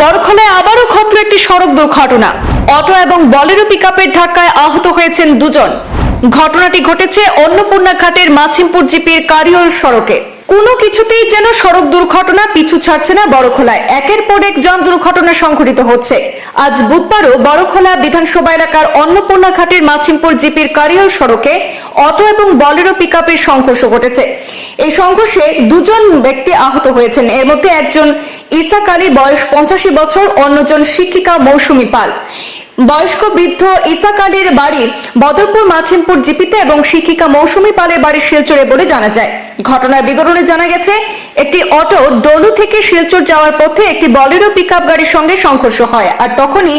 বড়খলায় আবারও ঘটল একটি সড়ক দুর্ঘটনা। অটো এবং বলেরো পিকআপের ধাক্কায় আহত হয়েছেন দুজন। ঘটনাটি ঘটেছে অন্নপূর্ণা ঘাটের মাছিমপুর জিপির কারিয়ল সড়কে। কোনো কিছুতেই যেন সড়ক দুর্ঘটনা পিছু ছাড়ছে না বড়খলায় একের পর এক জন দুর্ঘটনা সংঘটিত হচ্ছে। আজ বুধবারও বড়খলা বিধানসভা এলাকার অন্নপূর্ণা ঘাটের মাছিমপুর জিপির কারিয়ল সড়কে অটো এবং বলেরো পিকআপের সংঘর্ষ ঘটেছে। এই সংঘর্ষে দুজন ব্যক্তি আহত হয়েছেন। এর মধ্যে একজন ইসাক আলী বয়স পঞ্চাশি বছর অন্যজন শিক্ষিকা মৌসুমী পাল। বয়স্ক বৃদ্ধ ইসাক আলীর বাড়ি বদরপুর, মাছিমপুর, জিপিতে এবং শিক্ষিকা মৌসুমী পালের বাড়ি শিলচরে বলে জানা যায়। ঘটনার বিবরণে জানা গেছে, একটি অটো ডলু থেকে শিলচর যাওয়ার পথে একটি বলেরো পিকআপ গাড়ির সঙ্গে সংঘর্ষ হয় আর তখনই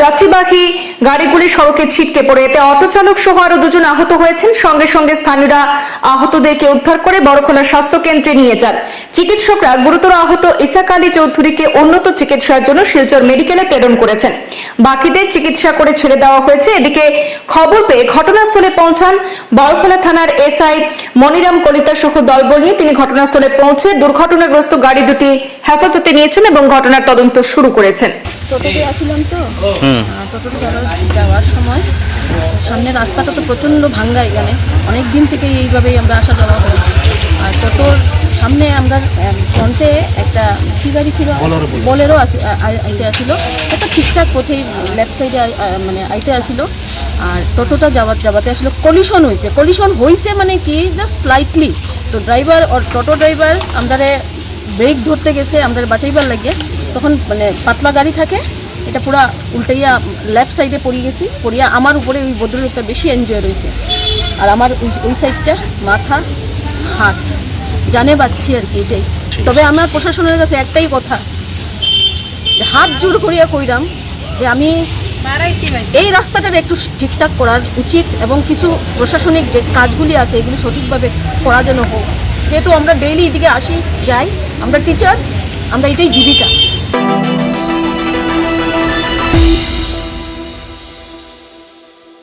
যাত্রীবাহী গাড়িগুলি সড়কে ছিটকে পড়ে। এতে অটো চালক সহ আরও দুজন আহত হয়েছেন। সঙ্গে সঙ্গে স্থানীয়রা আহতদেরকে উদ্ধার করে বড়খোলা স্বাস্থ্য কেন্দ্রে নিয়ে যান। চিকিৎসকরা গুরুতর আহত ইসাক আলী চৌধুরীকে উন্নত চিকিৎসার জন্য শিলচর মেডিকেলে প্রেরণ করেছেন। বাকিদের চিকিৎসা করে ছেড়ে দেওয়া হয়েছে। এদিকে খবর পেয়ে ঘটনাস্থলে পৌঁছান বড়খোলা থানার এসআই মনিরাম কলিতা সহ দলবল নিয়ে। তিনি ঘটনাস্থলে পৌঁছে দুর্ঘটনাগ্রস্ত গাড়ি দুটি হেফাজতে নিয়েছেন এবং ঘটনার তদন্ত শুরু করেছেন। টোটোতে আসছিলাম তো। আহ, টোটোতে যাওয়ার যাওয়ার সময় সামনে রাস্তাটা তো প্রচণ্ড ভাঙ্গা এখানে। অনেক দিন থেকে এইভাবেই আমরা আসা যাওয়া করি আর টোটোর সামনে আমরা ফ্রন্টে একটা কি গাড়ি ছিল? বলেরও আইতে আসিল একটা ঠিকঠাক পথেই লেফট সাইডে মানে আইতে আসিল আর টোটোটা যাওয়ার যাওয়াতে আসলে কলিশন হয়েছে। কলিশন হয়েছে মানে কি? জাস্ট স্লাইটলি তো ড্রাইভার ওর টোটো ড্রাইভার আমাদের ব্রেক ধরতে গেছে আমাদের বাঁচাইবার লাগে। তখন মানে পাতলা গাড়ি থাকে এটা পুরা উল্টাইয়া লেফট সাইডে পড়ে গেছি। পড়িয়া আমার উপরে ওই ভদ্রলোকটা বেশি এনজয় রয়েছে। আর আমার ওই ওই সাইডটা মাথা হাত। জানে পাচ্ছি আর কি এটাই। তবে আমার প্রশাসনের কাছে একটাই কথা হাত জোর করিয়া কইরাম যে আমি এই রাস্তাটার একটু ঠিকঠাক করার উচিত এবং কিছু প্রশাসনিক যে কাজগুলি আছে এগুলি সঠিকভাবে করা যেন হোক। যেহেতু আমরা ডেইলি এদিকে আসি যাই আমরা টিচার আমরা এটাই জীবিকা।